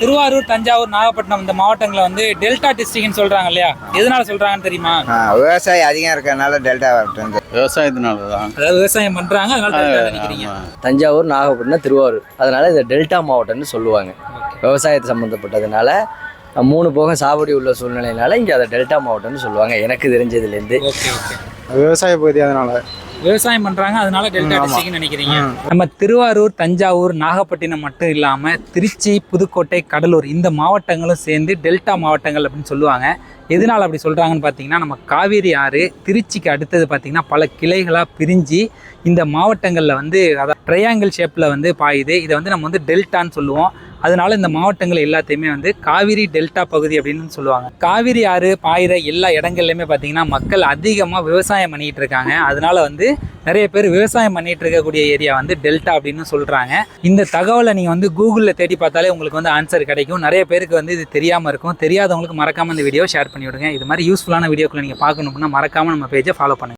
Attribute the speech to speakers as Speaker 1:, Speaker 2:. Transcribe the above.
Speaker 1: திருவாரூர் தஞ்சாவூர் நாகப்பட்டினம் இந்த மாவட்டங்களை வந்து டெல்டா டிஸ்ட்ரிக்ட்னு சொல்றாங்க இல்லையா? எதனால சொல்றாங்கன்னு தெரியுமா?
Speaker 2: விவசாயம் அதிகம் இருக்கறனால டெல்டா வந்து
Speaker 3: விவசாயத்தினால தான்
Speaker 1: அதாவது விவசாயம் பண்றாங்க அதனால டெல்டா நினைக்கிறீங்க.
Speaker 4: தஞ்சாவூர் நாகப்பட்டினம் திருவாரூர். அதனால் இதை டெல்டா மாவட்டம்னு சொல்லுவாங்க. விவசாயத்தை சம்மந்தப்பட்டதுனால மூணு போக சாவடி உள்ள சூழ்நிலையினால இங்கே அதை டெல்டா மாவட்டம்னு சொல்லுவாங்க. எனக்கு தெரிஞ்சதுலேருந்து.
Speaker 1: Okay okay.
Speaker 5: விவசாய பகுதி அதனால.
Speaker 1: விவசாயம் பண்றாங்க அதனால டெல்டா டிஸ்ட்ரிக்ட்னு நினைக்கிறீங்க. நம்ம திருவாரூர் தஞ்சாவூர் நாகப்பட்டினம் மட்டும் இல்லாம திருச்சி புதுக்கோட்டை கடலூர் இந்த மாவட்டங்களும் சேர்ந்து டெல்டா மாவட்டங்கள் அப்படின்னு சொல்லுவாங்க. எதனால் அப்படி சொல்கிறாங்கன்னு பார்த்தீங்கன்னா நம்ம காவேரி ஆறு திருச்சிக்கு அடுத்தது பார்த்தீங்கன்னா பல கிளைகளாக பிரிஞ்சு இந்த மாவட்டங்களில் வந்து அதாவது ட்ரையாங்கிள் ஷேப்பில் வந்து பாயுது. இதை வந்து நம்ம வந்து டெல்டான்னு சொல்லுவோம். அதனால இந்த மாவட்டங்கள் எல்லாத்தையுமே வந்து காவிரி டெல்டா பகுதி அப்படின்னு சொல்லுவாங்க. காவிரி ஆறு பாயிற எல்லா இடங்கள்லையுமே பார்த்தீங்கன்னா மக்கள் அதிகமாக விவசாயம் பண்ணிட்டு இருக்காங்க. அதனால வந்து நிறைய பேர் விவசாயம் பண்ணிட்டு இருக்கக்கூடிய ஏரியா வந்து டெல்டா அப்படின்னு சொல்கிறாங்க இந்த தகவலை நீங்கள் வந்து கூகுளில் தேடி பார்த்தாலே உங்களுக்கு வந்து ஆன்சர் கிடைக்கும். நிறைய பேருக்கு வந்து இது தெரியாமல் இருக்கும். தெரியாதவங்களுக்கு மறக்காம இந்த வீடியோ ஷேர் பண்ணி விடுங்க இது மாதிரி யூஸ்ஃபுல்லான வீடியோக்களை நீங்கள் பார்க்கணும் அப்படின்னா நம்ம பேஜை ஃபாலோ பண்ணுங்கள்